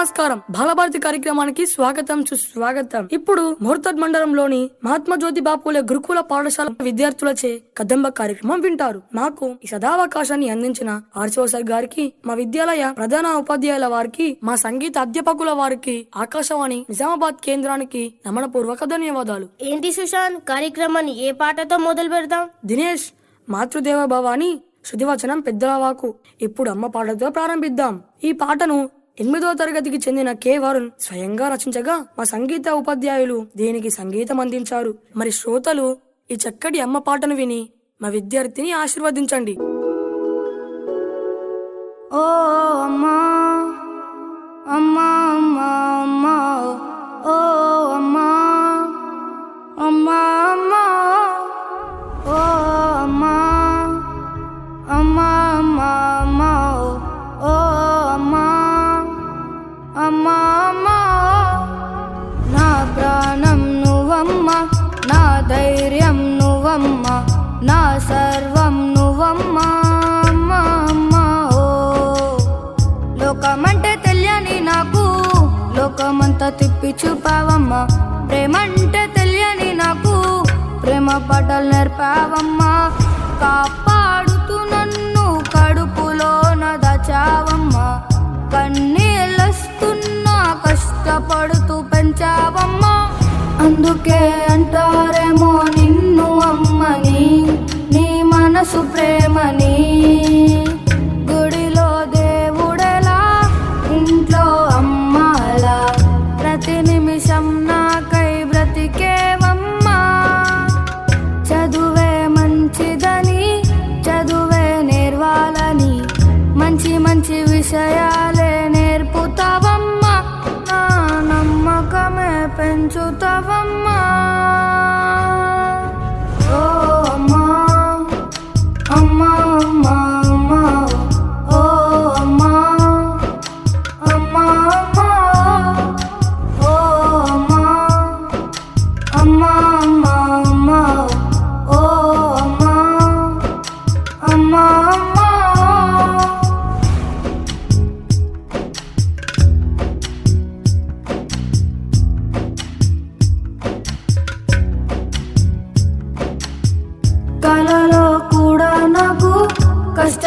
నమస్కారం. బాలభారతి కార్యక్రమానికి స్వాగతం సుస్వాగతం ఇప్పుడు ముహూర్తద్ మండలంలోని మహాత్మా జ్యోతి బాపులే గురుకుల పాఠశాల విద్యార్థులచే కదంబ కార్యక్రమం వింటారు. నాకు ఈ సదావకాశాన్ని అందించిన ఆర్చో సార్ గారికి మా విద్యాలయ ప్రధాన ఉపాధ్యాయుల వారికి మా సంగీత అధ్యాపకుల వారికి ఆకాశవాణి నిజామాబాద్ కేంద్రానికి నమనపూర్వక ధన్యవాదాలు. ఏంటి సుశాంత్? కార్యక్రమాన్ని ఏ పాటతో మొదలు పెడదాం? దినేష్ మాతృదేవ భవాని శుధివచనం పెద్దల వాకు ఇప్పుడు అమ్మ పాటతో ప్రారంభిద్దాం. ఈ పాటను ఎనిమిదో తరగతికి చెందిన కె. వరుణ్ స్వయంగా రచించగా మా సంగీత ఉపాధ్యాయులు దీనికి సంగీతం అందించారు. మరి శ్రోతలు ఈ చక్కటి అమ్మ పాటను విని మా విద్యార్థిని ఆశీర్వదించండి. ఓ అమ్మా అమ్మా అమ్మా అమ్మా ఓ అమ్మా అమ్మా.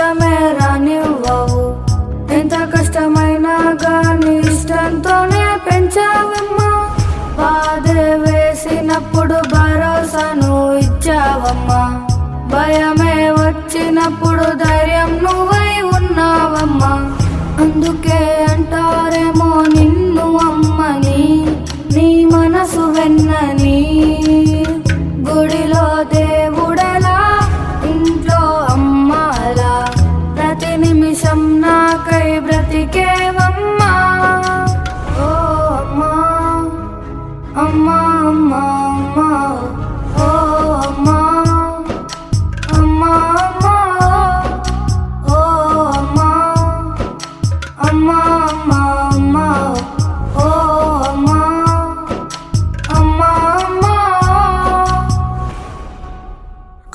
ఇష్టమే రానివ్వవు ఎంత కష్టమైనా గాని ఇష్టంతోనే పెంచావమ్మా. బాధే వేసినప్పుడు భరోసాను ఇచ్చావమ్మా. భయమే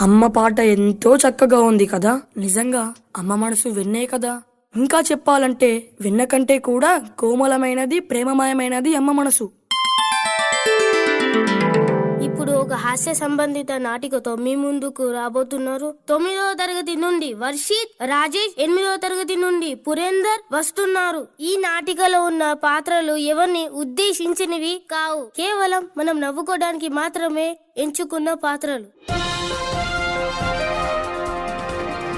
అమ్మ పాట ఎంతో చక్కగా ఉంది కదా? నిజంగా అమ్మ మనసు వెన్నే కదా? ఇంకా చెప్పాలంటే వెన్న కంటే కూడా కోమలమైనది ప్రేమమయమైనది అమ్మ మనసు. ఇప్పుడు ఒక హాస్య సంబంధిత నాటికతో మీ ముందుకు రాబోతున్నారు. తొమ్మిదవ తరగతి నుండి వర్షిత్ రాజేష్ ఎనిమిదవ తరగతి నుండి పురేందర్ వస్తున్నారు. ఈ నాటికలో ఉన్న పాత్రలు ఎవరిని ఉద్దేశించినవి కావు. కేవలం మనం నవ్వుకోవడానికి మాత్రమే ఎంచుకున్న పాత్రలు.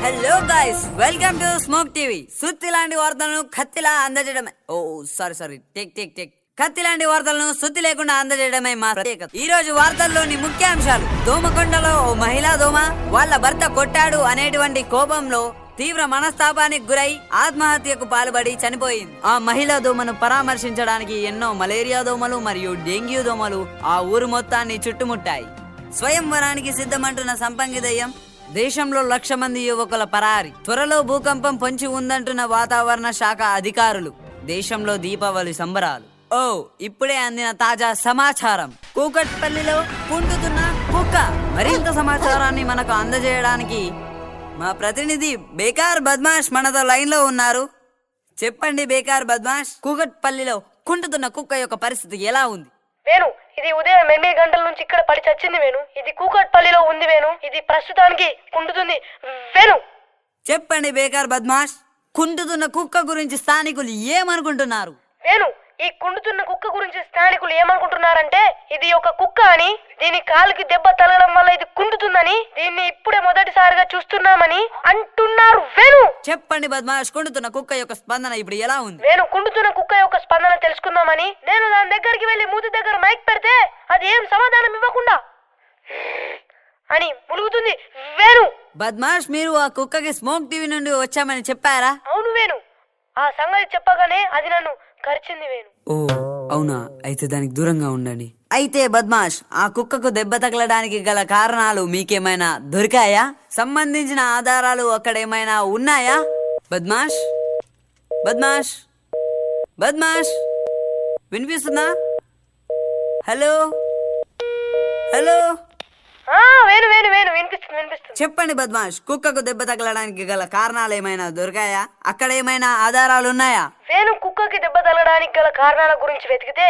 Hello guys welcome to smoke TV సుత్తి లాంటి వార్తలను కత్తిలా అందజేయడమే. ఓ sorry sorry take take take కత్తి లాంటి వార్తలను సుత్తి లేకుండా అందజేయడమే మా ప్రత్యేకత. ఈ రోజు వార్తల్లోని ముఖ్యాంశాలు. దోమకొండలో ఓ మహిళా దోమ వాళ్ళ భర్త కొట్టాడు అనేటువంటి కోపంలో తీవ్ర మనస్తాపానికి గురై ఆత్మహత్యకు పాల్పడి చనిపోయింది. ఆ మహిళా దోమను పరామర్శించడానికి ఎన్నో మలేరియా దోమలు మరియు డెంగ్యూ దోమలు ఆ ఊరు మొత్తాన్ని చుట్టుముట్టాయి. స్వయంవరానికి సిద్ధమంటున్న సంపంగి దయ్యం దేశంలో లక్ష మంది యువకుల పరారి. త్వరలో భూకంపం పొంచి ఉందంటున్న వాతావరణ శాఖ అధికారులు. దేశంలో దీపావళి సంబరాలు. ఓ ఇప్పుడే అందిన తాజా సమాచారం. కూకట్పల్లిలో కుంటుతున్న కుక్క. మరింత సమాచారాన్ని మనకు అందజేయడానికి మా ప్రతినిధి బేకార్ బద్మాష్ మనతో లైన్లో ఉన్నారు. చెప్పండి బేకార్ బద్మాష్ కూకట్పల్లిలో కుంటుతున్న కుక్క యొక్క పరిస్థితి ఎలా ఉంది? వేణు ఇది ఉదయం ఎనిమిది గంటల నుంచి ఇక్కడ పడి చచ్చింది వేణు. ఇది కూకట్పల్లిలో ఉంది వేణు. ఇది ప్రస్తుతానికి కుంటుతుంది వేణు. చెప్పండి బేకార్ బద్మాష్ కుంటుతున్న కుక్క గురించి స్థానికులు ఏమనుకుంటున్నారు? వేణు ఈ కుండుతున్న కుక్క గురించి స్థానికులు ఏమనుకుంటున్నారంటే ఇది ఒక కుక్క అని దీని కాలుకి దెబ్బ తగలడం వల్ల ఇది కుండుతుందని దీన్ని ఇప్పుడే మొదటిసారిగా చూస్తున్నామని అంటున్నారు వేణు. చెప్పండి బద్మాష్ కుంటుతున్న కుక్క యొక్క స్పందన ఇప్పుడు ఎలా ఉంది? వేణు కుండుతున్న కుక్క యొక్క స్పందన తెలుసుకుందామని నేను దాని దగ్గరికి వెళ్ళి మూతి దగ్గర మైక్ పెడితే అది ఏం సమాధానం ఇవ్వకుండా అని ములుగుతుంది వేణు. బద్మాష్ మీరు ఆ కుక్కకి స్మోక్ టీవీ నుండి వచ్చామని చెప్పారా? అవును వేణు. ఆ సంగతి చెప్పగానే అది నన్ను కరిచింది వేణు. ఓ అవునా? అయితే దానికి దూరంగా ఉండండి. అయితే బద్మాష్ ఆ కుక్కకు దెబ్బ తగలడానికి గల కారణాలు మీకేమైనా దొరికాయా? సంబంధించిన ఆధారాలు అక్కడ ఏమైనా ఉన్నాయా? బద్మాష్? బద్మాష్? బద్మాష్? వినిపిస్తుందా? హలో? హలో? వినిపిస్తుంది వినిపిస్తుంది. చెప్పండి బద్మాష్ కుక్కకు దెబ్బ తగలడానికి గల కారణాలు ఏమైనా దొరికాయా? అక్కడ ఏమైనా ఆధారాలు ఉన్నాయా? వేణు కుక్కకి దెబ్బ తగలడానికి గల కారణాల గురించి వెతికితే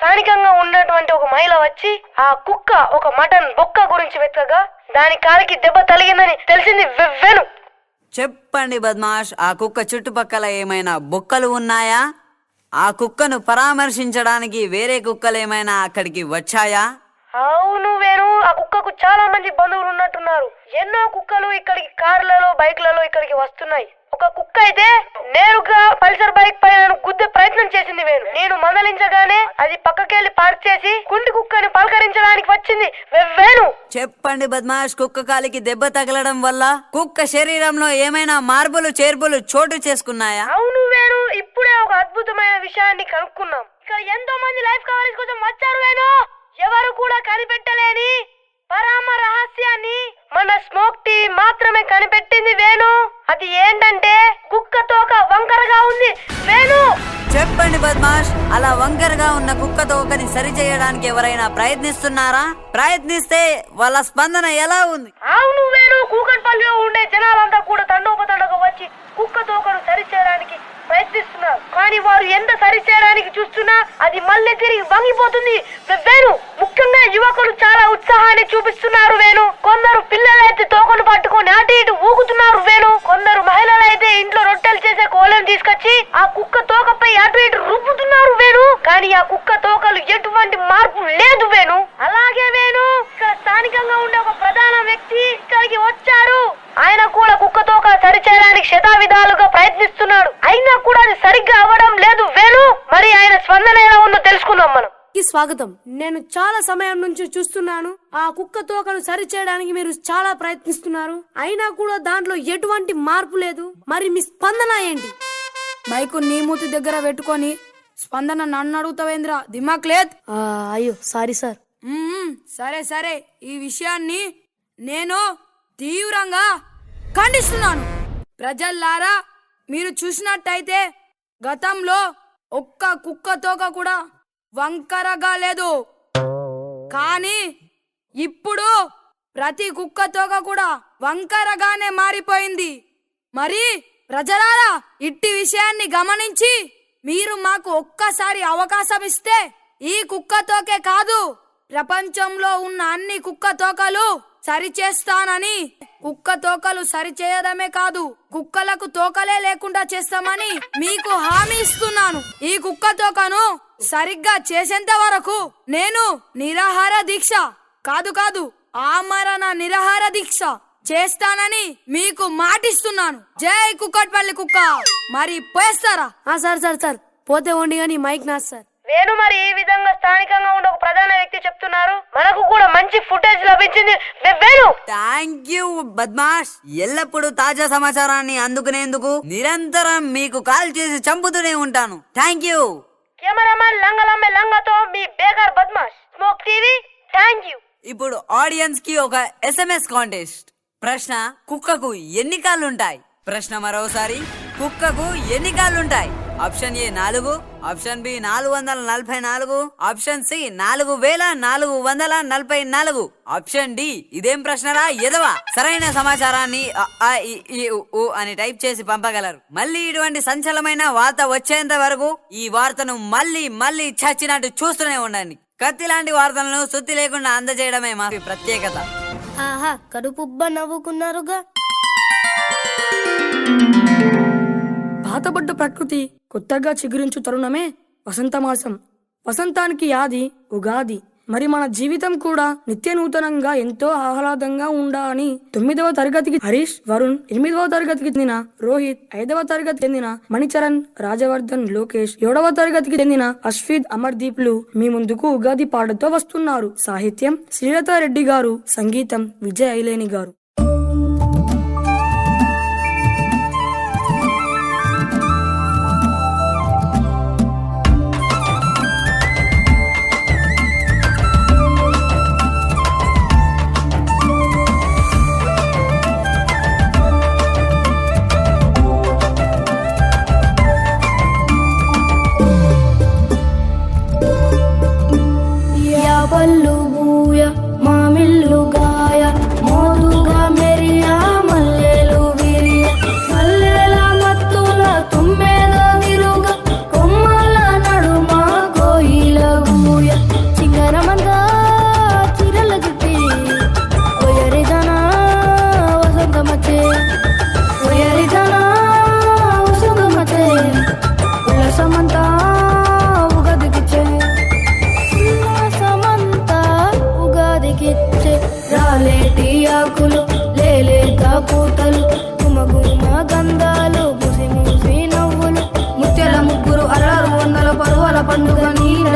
స్థానికంగా ఉన్నటువంటి ఒక మహిళ వచ్చి ఆ కుక్క ఒక మటన్ బొక్క గురించి వెతకగా దాని కాలికి దెబ్బ తగిలిందని తెలిసింది వె- వేణు. చెప్పండి బద్మాష్ ఆ కుక్క చుట్టుపక్కల ఏమైనా బొక్కలు ఉన్నాయా? ఆ కుక్కను పరామర్శించడానికి వేరే కుక్కలు ఏమైనా అక్కడికి వచ్చాయా? అవును వేణు ఆ కుక్కకు చాలా మంది బంధువులు ఉన్నట్టున్నారు. ఎన్నో కుక్కలు ఇక్కడికి కార్లలో బైక్లలో ఇక్కడికి వస్తున్నాయి. ఒక కుక్క అయితే నేరుగా పల్సర్ బైక్ పైన నన్ను గుద్దే ప్రయత్నం చేసింది వేణు. నేను మందలించగానే అది పక్కకెళ్ళి పార్క్ చేసి కుంటి కుక్కని పలకరించడానికి వచ్చింది వేణు! చెప్పండి బద్మాష్ కుక్క కాలికి దెబ్బ తగలడం వల్ల కుక్క శరీరంలో ఏమైనా మార్పులు చేర్పులు చోటు చేసుకున్నాయా? అవును వేణు ఇప్పుడే ఒక అద్భుతమైన విషయాన్ని కనుక్కున్నాం. ఇక్కడ ఎంతో మంది లైఫ్ కవరేజ్ కోసం వచ్చారు వేణు! ఎవరు కూడా కనిపెట్టలేని పరామ రహస్యాన్ని మన స్మోక్ టీవీ మాత్రమే కనిపెట్టింది వేణు. అది ఏంటంటే కుక్క తోక వంకరగా ఉంది. వేణు! చెప్పండి బద్మాష్ అలా వంకరగా ఉన్న కుక్క తోకని సరిచేయడానికి ఎవరైనా ప్రయత్నిస్తున్నారా? ప్రయత్నిస్తే వాళ్ళ స్పందన ఎలా ఉంది? అవును వేణు కూకట్పల్లిలో ఉండే జనాలంతా కూడా తండోపతండగా వచ్చి కుక్క తోకను సరిచేయడానికి ప్రయత్నిస్తున్నారు. కానీ వారు ఎంత సరిచేయడానికి చూస్తున్నా అది మళ్ళీ తిరిగి వంగిపోతుంది. వేణు ముఖ్యంగా యువకులు చాలా ఉత్సాహాన్ని చూపిస్తున్నారు వేణు. కొందరు పిల్లలైతే తోకను పట్టుకొని అటు ఇటు ఊగుతున్నారు వేణు. కొందరు మహిళలు అయితే ఇంట్లో రొట్టెలు చేసే కోళ్ళను తీసుకొచ్చి ఆ కుక్క తోకపై అటు ఇటు రుబ్బుతున్నారు వేణు. కానీ ఆ కుక్క తోకలు ఎటువంటి మార్పు లేదు వేణు. అలాగే వేణు ఇక్కడ స్థానికంగా ఉండే ఒక ప్రధాన వ్యక్తి ఇక్కడికి వచ్చారు. ఆయన కూడా కుక్క తోక సరిచేయడానికి శతావిధాలుగా ప్రయత్నిస్తున్నాడు. అయినా కూడా అది సరిగ్గా అవ్వడం లేదు వేణు మరి ఆయన స్పందన ఎలా ఉందో తెలుసుకుందాం మనం. స్వాగతం. నేను చాలా సమయం నుంచి చూస్తున్నాను. ఆ కుక్క తోకను సరి చేయడానికి మీరు చాలా ప్రయత్నిస్తున్నారు. అయినా కూడా దాంట్లో ఎటువంటి మార్పు లేదు. మరి మీ స్పందన ఏంటి? మైకు నీ మూతి దగ్గర పెట్టుకొని స్పందన నన్ను అడుగుతావేంద్రా? దిమాక్ లేదు. ఆ, అయ్యో సారీ సార్. మ్మ్, సరే సరే. ఈ విషయాన్ని నేను తీవ్రంగా ఖండిస్తున్నాను. ప్రజల్లారా మీరు చూసినట్టయితే గతంలో ఒక్క కుక్క తోక కూడా వంకరగా లేదు. కానీ ఇప్పుడు ప్రతి కుక్క తోక కూడా వంకరగానే మారిపోయింది. మరి ప్రజలారా ఇట్టి విషయాన్ని గమనించి మీరు మాకు ఒక్కసారి అవకాశం ఇస్తే ఈ కుక్క తోకే కాదు ప్రపంచంలో ఉన్న అన్ని కుక్క తోకలు సరిచేస్తానని. కుక్క తోకలు సరిచేయడమే కాదు కుక్కలకు తోకలే లేకుండా చేస్తామని మీకు హామీ ఇస్తున్నాను. ఈ కుక్క తోకను సరిగ్గా చేసేంత వరకు నేను నిరాహార దీక్ష కాదు కాదు ఆమరణ నిరాహార దీక్ష చేస్తానని మీకు మాటిస్తున్నాను. జై కుక్కట్పల్లి కుక్క. మరి పోయేస్తారా? ఆ సార్ సార్ సార్. పోతే ఉండి కానీ మైక్ నా సార్. వేణు మరి ఈ విధంగా స్థానికంగా ఉండే ఒక ప్రధాన వ్యక్తి చెప్తున్నారు. మనకు కూడా మంచి ఫుటేజ్ లభించింది. వేణు! థ్యాంక్ యూ బద్మాష్. ఎల్లప్పుడూ తాజా సమాచారాన్ని అందుకునేందుకు నిరంతరం మీకు కాల్ చేసి చంపుతూనే ఉంటాను. థ్యాంక్ యూ కెమెరామాన్ లంగలమ్మే లంగతో మీ బేగార్ బద్మాష్. స్మోక్ టీవీ థ్యాంక్ యూ ఇప్పుడు ఆడియన్స్కి ఒక ఎస్ఎంఎస్ కాంటెస్ట్ ప్రశ్న కుక్కకు ఎన్ని కాళ్ళుంటాయి? ప్రశ్న మరోసారి కుక్కకు ఎన్ని కాళ్ళుంటాయి? ఆప్షన్ ఏ నాలుగు ఆప్షన్ బి నాలుగు వందల నలభై నాలుగు ఆప్షన్ సి నాలుగు వేల నాలుగు వందల నలభై నాలుగు. ఆప్షన్ డి ఇదేం ప్రశ్నరా? ఎదవా? సరైన సమాచారాన్ని అని టైప్ చేసి పంపగలరు. మళ్ళీ ఇటువంటి సంచలనమైన వార్త వచ్చేంత వరకు ఈ వార్తను మళ్ళీ మళ్ళీ చచ్చినట్టు చూస్తూనే ఉండండి. కత్తి లాంటి వార్తలను సుత్తి లేకుండా అందజేయడమే మా ప్రత్యేకత. ఆహా కడుపుబ్బ నవ్వుకున్నారుగా. పాతబడ్డ ప్రకృతి కొత్తగా చిగురించు తరుణమే వసంతమాసం వసంతానికి యాది ఉగాది. మరి మన జీవితం కూడా నిత్య నూతనంగా ఎంతో ఆహ్లాదంగా ఉండాలని తొమ్మిదవ తరగతికి హరీష్ వరుణ్ ఎనిమిదవ తరగతికి చెందిన రోహిత్ ఐదవ తరగతి చెందిన మణిచరణ్ రాజవర్ధన్ లోకేష్ ఏడవ తరగతికి చెందిన అశ్విద్ అమర్దీప్లు మీ ముందుకు ఉగాది పాటతో వస్తున్నారు. సాహిత్యం శ్రీలతా రెడ్డి గారు సంగీతం విజయ్ ఐలేని గారు. పండుగ నీడ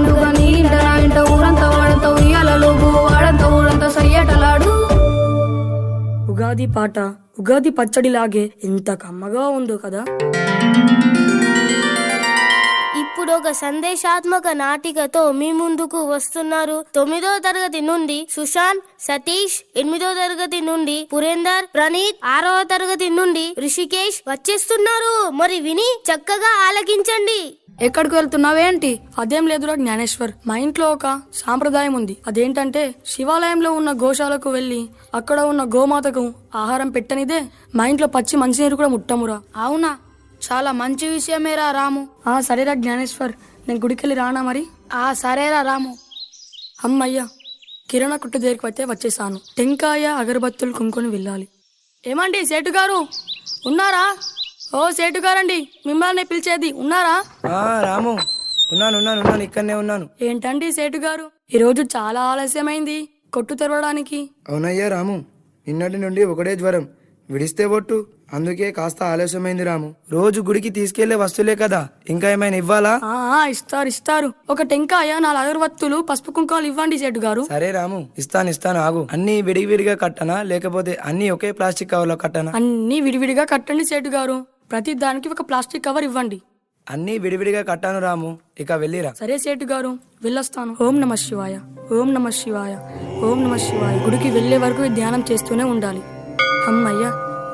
పండుగ నీంట నాంట ఊరంతా వాడంత ఉయ్యాలలో వాడంత ఊరంతా సయ్యటలాడు. ఉగాది పాట ఉగాది పచ్చడిలాగే ఎంత కమ్మగా ఉందో కదా. ఇప్పుడు ఒక సందేశాత్మక నాటికతో మీ ముందుకు వస్తున్నారు. తొమ్మిదో తరగతి నుండి సుశాంత్ సతీష్ ఎనిమిదో తరగతి నుండి పురేందర్ ప్రణీత్ ఆరవ తరగతి నుండి రిషికేష్ వచ్చేస్తున్నారు. మరి విని చక్కగా ఆలకించండి. ఎక్కడికి వెళ్తున్నావేంటి అదేం లేదురా జ్ఞానేశ్వర్. మా ఇంట్లో ఒక సాంప్రదాయం ఉంది. అదేంటంటే శివాలయంలో ఉన్న గోశాలకు వెళ్ళి అక్కడ ఉన్న గోమాతకు ఆహారం పెట్టనిదే మా ఇంట్లో పచ్చి మంచినీరు కూడా ముట్టమురా. అవునా? చాలా మంచి విషయమేరా రాము. ఆ సరేరా జ్ఞానేశ్వర్. నేను గుడికెళ్ళి రానా మరి? ఆ సరేరా రాము. అమ్మయ్యా కిరణ కుట్టు దగ్గరికి అయితే వచ్చేసాను. టెంకాయ అగరబత్తులు కొనుక్కొని వెళ్ళాలి. ఏమండి సేటు గారు? ఉన్నారా? ఓ సేటు గారండి మిమ్మల్ని పిలిచేది ఉన్నారా? ఆ రాము. ఉన్నాను ఉన్నాను ఉన్నాను. ఇక్కడనే ఉన్నాను. ఏంటండి సేటు గారు ఈరోజు చాలా ఆలస్యమైంది. కొట్టు తెరవడానికి. అవునయ్యా రాము. నిన్నటి నుండి ఒకటే జ్వరం. విడిస్తే బొట్టు అందుకే కాస్త ఆలస్యమైంది రాము. రోజు గుడికి తీసుకెళ్ళే వస్తువులే కదా. ఇంకా ఏమైనా ఇవ్వాలా? ఆ ఆ, ఇస్తారు ఇస్తారు. ఒక టెంకాయ నాలుగు అగరబత్తులు పసుపు కుంకాలు ఇవ్వండి సేటు గారు సరే రాము. ఇస్తాను ఇస్తాను. ఆగు. అన్ని విడివిడిగా కట్టనా? లేకపోతే అన్ని ఒకే ప్లాస్టిక్ కవర్లో కట్టనా? అన్ని విడివిడిగా కట్టండి సేటు గారు ప్రతి దానికి ఒక ప్లాస్టిక్ కవర్ ఇవ్వండి. అన్ని విడివిడిగా కట్టాను రాము ఇక వెళ్ళిరా. సరే సేటు గారు వెళ్ళొస్తాను. ఓం నమ శివాయ ఓం నమ శివాయ ఓం నమ శివాయ. గుడికి వెళ్ళే వరకు ధ్యానం చేస్తూనే ఉండాలి. అమ్మయ్య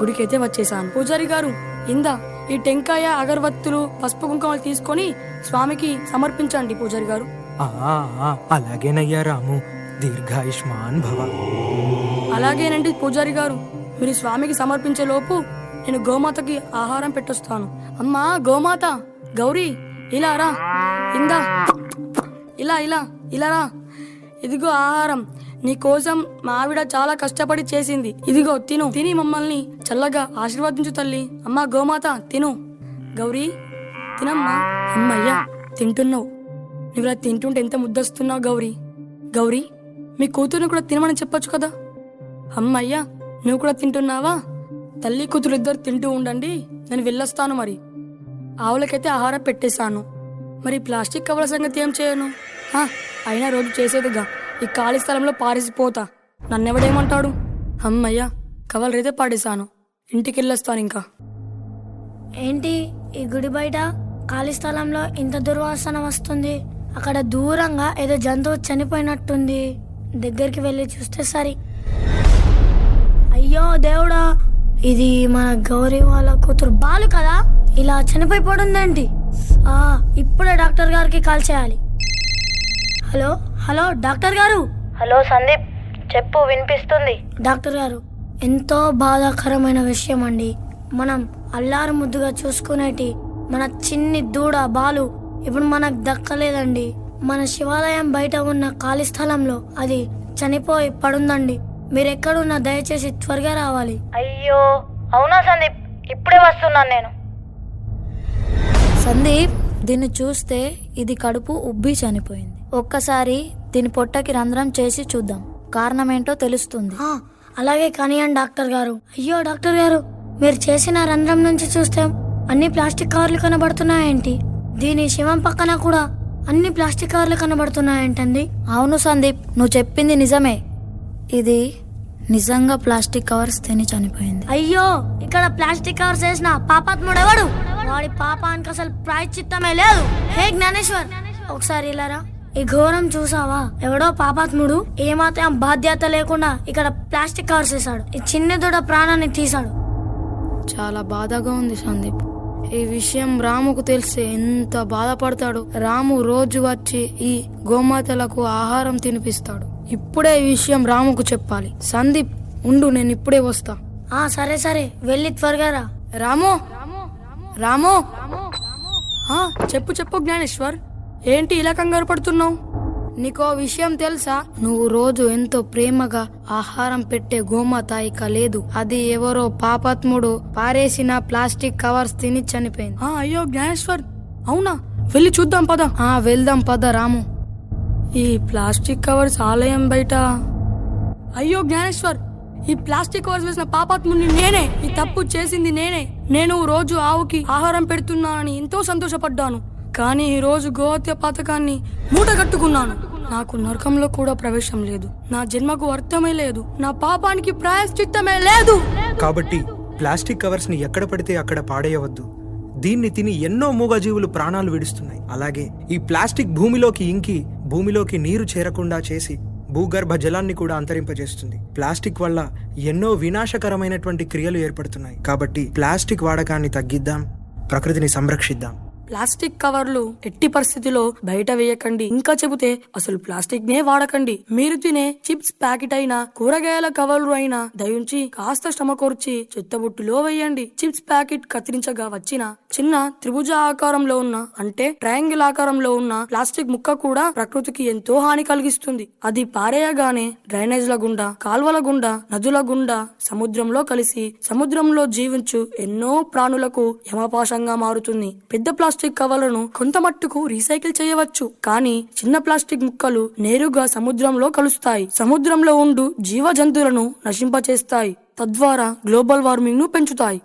గుడికి అయితే వచ్చేసాను. పూజారి గారు ఇందా ఈ టెంకాయ అగరవత్తులు పసుపు కుంకుమలు తీసుకొని స్వామికి సమర్పించండి పూజారి గారు. అలాగేనయ్యా రాము దీర్ఘాయుష్మాన్ భవ. అలాగేనండి పూజారి గారు. మీరు స్వామికి సమర్పించే లోపు నేను గోమాతకి ఆహారం పెట్టొస్తాను. అమ్మా గోమాత గౌరీ ఇలా రా. ఇందా. ఇలా ఇలా ఇలా రా. ఇదిగో ఆహారం. నీ కోసం మా ఆవిడ చాలా కష్టపడి చేసింది. ఇదిగో తిను. తిని మమ్మల్ని చల్లగా ఆశీర్వదించు తల్లి. అమ్మా గోమాత తిను. గౌరీ తినమ్మా. అమ్మయ్యా తింటున్నావు. నువ్వు ఇలా తింటుంటే ఎంత ముద్దస్తున్నావు గౌరీ. గౌరీ మీ కూతురుని కూడా తినమని చెప్పొచ్చు కదా. అమ్మయ్యా నువ్వు కూడా తింటున్నావా? తల్లి కూతురిద్దరు తింటూ ఉండండి నేను వెళ్ళొస్తాను మరి. ఆవులకైతే ఆహారం పెట్టేశాను. మరి ప్లాస్టిక్ కవర్ల సంగతి ఏం చేయను? అయినా రోజు చేసేదిగా ఈ ఖాళీ స్థలంలో పారేసిపోతా. నన్నెవడేమంటాడు? అమ్మయ్యా కవర్లు పాడేశాను. ఇంటికి వెళ్ళొస్తాను ఇంకా. ఏంటి ఈ గుడి బయట ఖాళీ స్థలంలో ఇంత దుర్వాసన వస్తుంది. అక్కడ దూరంగా ఏదో జంతువు చనిపోయినట్టుంది. దగ్గరికి వెళ్ళి చూస్తే సరి. అయ్యో దేవుడా! ఇది మన గౌరీ వాళ్ళ కూతురు బాలు కదా? ఇలా చనిపోయి పడుందేంటి ఆ ఇప్పుడే డాక్టర్ గారికి కాల్ చేయాలి. హలో హలో డాక్టర్ గారు? హలో సందీప్. చెప్పు వినిపిస్తుంది. డాక్టర్ గారు ఎంతో బాధాకరమైన విషయం అండి మనం అల్లారు ముద్దుగా చూసుకునేటి మన చిన్ని దూడ బాలు ఇప్పుడు మనకు దక్కలేదండి. మన శివాలయం బయట ఉన్న ఖాళీ స్థలంలో అది చనిపోయి పడుందండి. మీరు ఎక్కడున్నా దయచేసి త్వరగా రావాలి. అయ్యో అవునా సందీప్? ఇప్పుడే వస్తున్నాను నేను. సందీప్ దీన్ని చూస్తే ఇది కడుపు ఉబ్బి చనిపోయింది. ఒక్కసారి దీని పొట్టకి రంధ్రం చేసి చూద్దాం. కారణమేంటో తెలుస్తుంది. ఆ, అలాగే కానివ్వండి డాక్టర్ గారు. అయ్యో డాక్టర్ గారు మీరు చేసిన రంధ్రం నుంచి చూస్తే అన్ని ప్లాస్టిక్ కవర్లు కనబడుతున్నాయేంటి? దీని శివం పక్కన కూడా అన్ని ప్లాస్టిక్ కవర్లు కనబడుతున్నాయేంటండి? అవును సందీప్ నువ్వు చెప్పింది నిజమే. ఇది నిజంగా ప్లాస్టిక్ కవర్స్ తిని చనిపోయింది. అయ్యో ఇక్కడ ప్లాస్టిక్ కవర్స్ వేసిన పాపాత్ముడు ఎవడు? వాడి పాపానికి అసలు ప్రాయశ్చిత్తమే లేదు. హే జ్ఞానేశ్వర్! ఒకసారి ఇలారా ఈ ఘోరం చూసావా? ఎవడో పాపాత్ముడు ఏమాత్రం బాధ్యత లేకుండా ఇక్కడ ప్లాస్టిక్ కవర్స్ వేసాడు ఈ చిన్న దూడ ప్రాణాన్ని తీశాడు. చాలా బాధగా ఉంది సందీప్. ఈ విషయం రాముకు తెలిస్తే ఎంత బాధపడతాడు. రాము రోజు వచ్చి ఈ గోమాతలకు ఆహారం తినిపిస్తాడు. ఇప్పుడే ఈ విషయం రాముకు చెప్పాలి. సందీప్ ఉండు నేను ఇప్పుడే వస్తా. ఆ సరే సరే. వెళ్ళి త్వరగా రా. రాము? రాము? ఆ, చెప్పు చెప్పు జ్ఞానేశ్వర్. ఏంటి ఇలా కంగారు పడుతున్నావు? నీకో విషయం తెలుసా? నువ్వు రోజు ఎంతో ప్రేమగా ఆహారం పెట్టే గోమాత ఇక లేదు. అది ఎవరో పాపాత్ముడు పారేసిన ప్లాస్టిక్ కవర్స్ తిని చనిపోయింది. ఆ, అయ్యో జ్ఞానేశ్వర్. అవునా? వెళ్ళి చూద్దాం పద. ఆ వెళ్దాం పద రాము. ఈ ప్లాస్టిక్ కవర్స్ ఆలయం బయట. అయ్యో జ్ఞానేశ్వర్ ఈ ప్లాస్టిక్ కవర్స్ వేసిన పాపాత్ముని నేనే ఈ తప్పు చేసింది నేనే. నేను రోజు ఆవుకి ఆహారం పెడుతున్నానని ఎంతో సంతోషపడ్డాను. కానీ ఈ రోజు గోహత్య పథకాన్ని మూట కట్టుకున్నాను. నాకు నరకంలో కూడా ప్రవేశం లేదు. నా జన్మకు అర్థమే లేదు. నా పాపానికి ప్రాయశ్చిత్తమే లేదు. కాబట్టి ప్లాస్టిక్ కవర్స్ని ఎక్కడ పడితే అక్కడ పాడేయవద్దు. దీన్ని తిని ఎన్నో మూగజీవులు ప్రాణాలు విడుస్తున్నాయి. అలాగే ఈ ప్లాస్టిక్ భూమిలోకి ఇంకి భూమిలోకి నీరు చేరకుండా చేసి భూగర్భ జలాన్ని కూడా అంతరింపజేస్తుంది. ప్లాస్టిక్ వల్ల ఎన్నో వినాశకరమైనటువంటి క్రియలు ఏర్పడుతున్నాయి. కాబట్టి ప్లాస్టిక్ వాడకాన్ని తగ్గిద్దాం ప్రకృతిని సంరక్షిద్దాం. ప్లాస్టిక్ కవర్లు ఎట్టి పరిస్థితిలో బయట వేయకండి. ఇంకా చెబితే అసలు ప్లాస్టిక్ నే వాడకండి. మీరు తినే చిప్స్ ప్యాకెట్ అయినా కూరగాయల కవర్లు అయినా దయించి కాస్త శ్రమకూర్చి చెత్తబుట్టులో వేయండి. చిప్స్ ప్యాకెట్ కత్తిరించగా వచ్చిన చిన్న త్రిభుజ ఆకారంలో ఉన్న అంటే ట్రయాంగిల్ ఆకారంలో ఉన్న ప్లాస్టిక్ ముక్క కూడా ప్రకృతికి ఎంతో హాని కలిగిస్తుంది. అది పారేయగానే డ్రైనేజ్ల గుండా కాల్వల గుండా నదుల గుండా సముద్రంలో కలిసి సముద్రంలో జీవించు ఎన్నో ప్రాణులకు యమపాశంగా మారుతుంది. పెద్ద ప్లాస్టిక్ కవర్లను కొంత మట్టుకు రీసైకిల్ చేయవచ్చు. కానీ చిన్న ప్లాస్టిక్ ముక్కలు నేరుగా సముద్రంలో కలుస్తాయి. సముద్రంలో ఉండు జీవ జంతువులను నశింపచేస్తాయి. తద్వారా గ్లోబల్ వార్మింగ్ను పెంచుతాయి.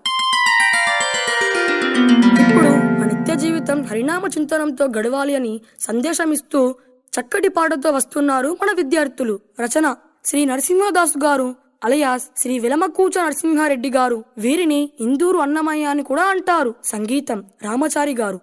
ఇప్పుడు మన నిత్య జీవితం హరినామ చింతనంతో గడవాలి అని సందేశం ఇస్తూ చక్కటి పాటతో వస్తున్నారు మన విద్యార్థులు. రచన శ్రీ నరసింహదాసు గారు. అలయాస్ శ్రీ విలమకూచ నరసింహారెడ్డి గారు వీరిని ఇందూరు అన్నమయ్య అని కూడా అంటారు సంగీతం రామచారి గారు.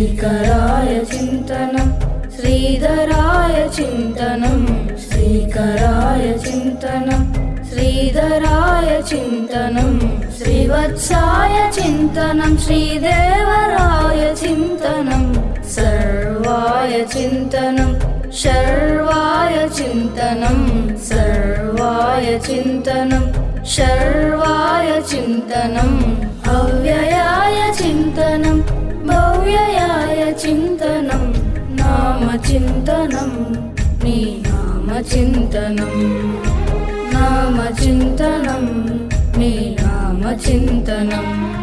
श्रीकराय चिन्तनं श्रीधराय चिन्तनं श्रीकराय चिन्तनं श्रीधराय चिन्तनं श्रीवत्साय चिन्तनं श्रीदेवराय चिन्तनं सर्वाय चिन्तनं शर्वाय चिन्तनं सर्वाय चिन्तनं शर्वाय चिन्तनं अव्ययाय चिन्तनम्। నామచింతనం నీ నామచింతనం. నామచింతనం నీ నామచింతనం.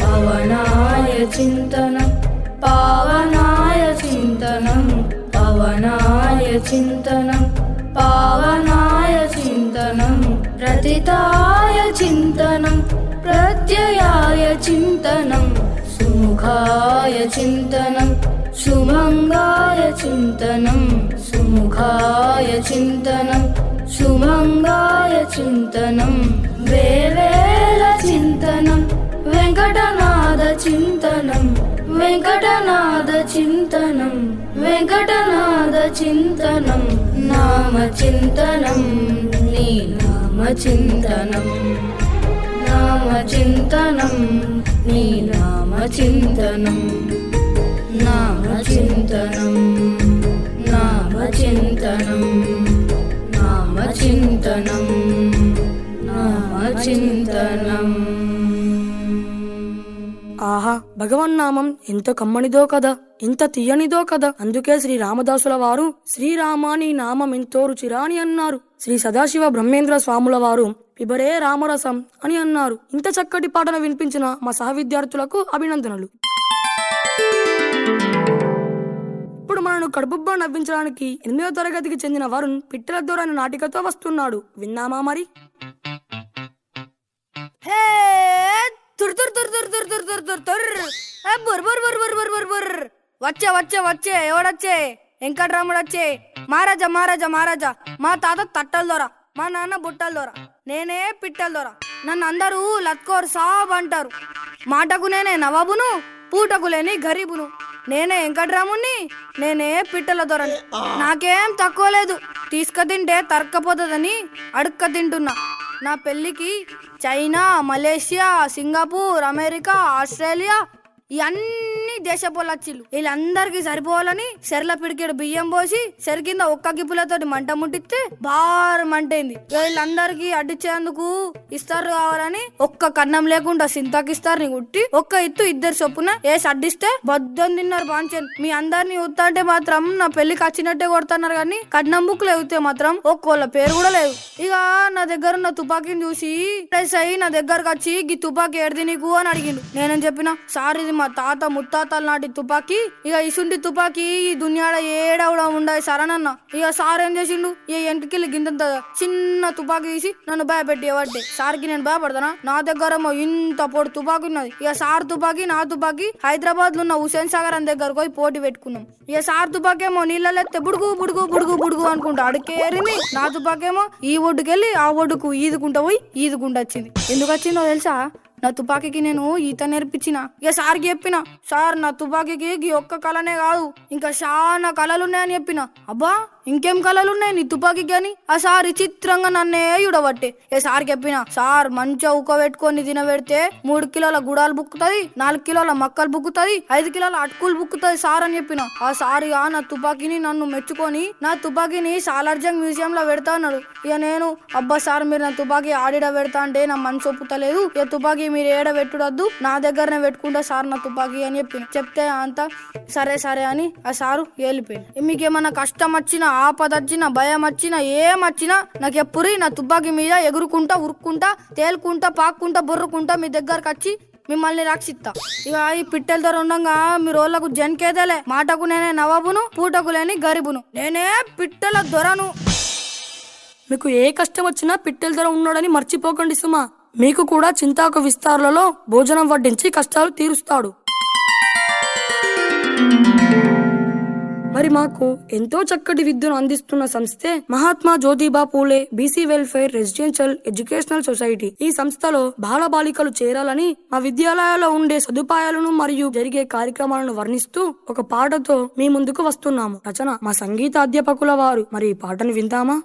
పవనాయ చింతనం పావనాయ చింతనం. పవనాయ చింతనం పావనాయ చింతనం. ప్రతితాయ చింతనం ప్రత్యయాయ చింతనం. సుముఖాయ చింతనం सुमङ्गाय चिन्तनं सुमुखाय चिन्तनं सुमङ्गाय चिन्तनं वेवेलचिन्तनं वेङ्कटनादचिन्तनं वेङ्कटनादचिन्तनं वेङ्कटनादचिन्तनं नामचिन्तनं नीनामचिन्तनं नामचिन्तनं नीनामचिन्तनम् ఆహా భగవన్ నామం ఆహా ఎంత కమ్మనిదో కదా ఇంత తీయనిదో కదా. అందుకే శ్రీ రామదాసుల వారు శ్రీరామాని నామం ఎంతో రుచిరాని అన్నారు. శ్రీ సదాశివ బ్రహ్మేంద్ర స్వాముల వారు పిబరే రామరసం అని అన్నారు. ఇంత చక్కటి పాటను వినిపించిన మా సహవిద్యార్థులకు అభినందనలు. ఇప్పుడు మనను కడుపుబ్బా నవ్వించడానికి ఎనిమిదవ తరగతికి చెందిన వరుణ్ పిట్టల దొర నాటికతో వస్తున్నాడు. విన్నామా మరి? హే! తుర్ తుర్ తుర్ తుర్ తుర్ తుర్ తుర్ తుర్ తుర్. ఏ బుర్ బుర్ బుర్ బుర్ బుర్ బుర్ బుర్. వచ్చే వచ్చే వచ్చే. ఎవడొచ్చే? వెంకటరాముడు వచ్చే మహారాజా మహారాజా మహారాజా మా తాత తట్టల దొర మా నాన్న బుట్టల దొర. నేనే పిట్టల దొర. నన్ను అందరూ లత్కోర్ సాబ్ అంటారు. మాటకు నేనే నవాబును పూటకు లేని గరీబును. నేనే వెంకట్రాముణ్ణి నేనే పిట్టల దొరని. నాకేం తక్కువ లేదు. తీసుక తింటే తరక్కపోతుందని అడుక్క తింటున్నా. నా పెళ్ళికి China Malaysia Singapore America Australia ఇవన్నీ అన్ని దేశపోళ్ళు వచ్చిళ్ళు వీళ్ళందరికి సరిపోవాలని సెర్ల పిడికెడు బియ్యం పోసి సెర కింద ఒక్క గిప్పులతోటి మంట ముట్టిస్తే బారు మంటైంది వీళ్ళందరికీ అడ్డిచ్చేందుకు ఇస్తారు కావాలని ఒక్క కన్నం లేకుండా సింతకిస్తారు కుట్టి ఒక్క ఎత్తు ఇద్దరు చొప్పున వేసి అడ్డిస్తే బద్దం తిన్నారు పాంచన్. మీ అందరినీ ఉత్తంటే మాత్రం నా పెళ్ళికి వచ్చినట్టే కొడుతున్నారు కానీ కట్నం బుక్లు ఎగితే మాత్రం ఒక్కోళ్ళ పేరు కూడా లేదు ఇక నా దగ్గర ఉన్న తుపాకీని చూసి ప్రెస్ అయ్యి నా దగ్గరకు వచ్చి ఈ తుపాకీ ఏడిది నీకు అని అడిగిండు. నేనేం చెప్పిన సార్ ఇది మా తాత ముత్తాత ముత్తాతల నాటి తుపాకీ ఇక ఇసుంటి తుపాకీ ఈ దునియాడ ఏడ కూడా ఉండదు సార్ అన్న ఇక సార్ ఏం చేసిండు? ఈ ఎంటికెళ్ళి గింతంత చిన్న తుపాకీ తీసి నన్ను భయపెట్టి ఇవ్వట్టే సార్కి నేను భయపడతానా? నా దగ్గర ఇంత పొడి తుపాకీ ఉన్నది. ఇక సార్ తుపాకీ నా తుపాకీ హైదరాబాద్లో ఉన్న హుసేన్ సాగర్ అని దగ్గరకు పోయి పోటీ పెట్టుకున్నాం. ఇక సార్ తుపాకేమో నీళ్ళలో ఎత్తే బుడుగు బుడుగు బుడుగు బుడుగు అనుకుంటా అడికేరింది నా తుపాకేమో ఈ ఒడ్డుకెళ్ళి ఆ ఒడ్డుకు ఈదుకుంటా పోయి ఈదుకుంటా వచ్చింది. ఎందుకు వచ్చిందో తెలుసా? నా తుపాకీకి నేను ఈత నేర్పించిన. ఇక సార్కి చెప్పిన సార్ నా తుపాకీకి ఒక్క కళనే కాదు ఇంకా చాలా కళలు ఉన్నాయని చెప్పిన. అబ్బా ఇంకేం కళలు ఉన్నాయి నీ తుపాకీకి కానీ ఆ సార్ విచిత్రంగా నన్నే చూడబట్టే ఏ సార్ చెప్పిన సార్ మంచిగా ఉక్కబెట్టుకొని తినబెడితే మూడు కిలోల గుడాలు బుక్కుతుంది నాలుగు కిలోల మక్కలు బుక్కుతుంది ఐదు కిలోల అటుకులు బుక్కుతుంది సార్ అని చెప్పిన. ఆ సార్ ఇక నా తుపాకీని నన్ను మెచ్చుకొని నా తుపాకీని సాలార్జంగ్ మ్యూజియం లో పెడతా అన్నాడు. ఇక నేను అబ్బా సార్ మీరు నా తుపాకీ ఆడిడ పెడతా అంటే నా మనసు ఒప్పుతలేదు. ఇక తుపాకీ మీరు ఏడ పెట్టుడద్దు నా దగ్గరనే పెట్టుకుంటా సార్ నా తుపాకీ అని చెప్పిన. చెప్తే అంతా సరే సరే అని ఆ సారు వెళ్ళిపోయింది మీకేమన్నా కష్టం వచ్చినా ఆపదొచ్చినా భయం వచ్చినా ఏమొచ్చినా నాకు ఎప్పుడు నా తుబ్బాకి మీద ఎగురుకుంటా ఉరుక్కుంటా తేలుకుంటా పాక్కుంటా బొర్రుకుంటా మీ దగ్గరకు వచ్చి మిమ్మల్ని రక్షిస్తా. ఇక ఈ పిట్టెల ధర ఉండగా మీ రోళ్ళకు జన్కేదేలే మాటకు నేనే నవాబును పూటకు లేని గరిబును. నేనే పిట్టెల దొరను. మీకు ఏ కష్టం వచ్చినా పిట్టెల ధర ఉన్నాడని మర్చిపోకండి సుమా. మీకు కూడా చింతాకు విస్తారాలలో భోజనం వడ్డించి కష్టాలు తీరుస్తాడు. మరి మాకు ఎంతో చక్కటి విద్యను అందిస్తున్న సంస్థే Mahatma Jyotiba Phule BC welfare residential educational society. ఈ సంస్థలో బాలబాలికలు చేరాలని మా విద్యాలయాల్లో ఉండే సదుపాయాలను మరియు జరిగే కార్యక్రమాలను వర్ణిస్తూ ఒక పాటతో మీ ముందుకు వస్తున్నాము. రచన మా సంగీత అధ్యాపకుల వారు. మరి ఈ పాటను విందామా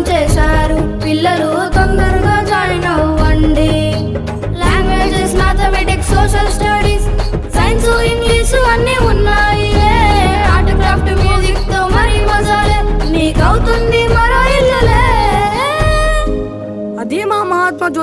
చేశారు. పిల్లలు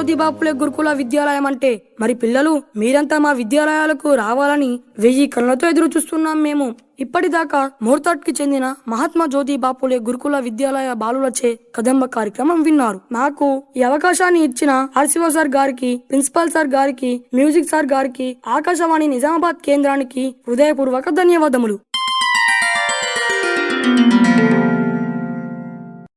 జ్యోతిబాపులే గురుకుల విద్యాలయం అంటే మరి పిల్లలు మీరంతా మా విద్యాలయాలకు రావాలని వెయ్యి కళ్ళతో ఎదురు చూస్తున్నాం మేము. ఇప్పటిదాకా మోర్తాట్కి చెందిన మహాత్మా జ్యోతి బాపులే గురుకుల విద్యాలయ బాలులచే కదంబ కార్యక్రమం విన్నారు. నాకు ఈ అవకాశాన్ని ఇచ్చిన హర్శివ సార్ గారికి ప్రిన్సిపాల్ సార్ గారికి మ్యూజిక్ సార్ గారికి ఆకాశవాణి నిజామాబాద్ కేంద్రానికి హృదయపూర్వక ధన్యవాదములు.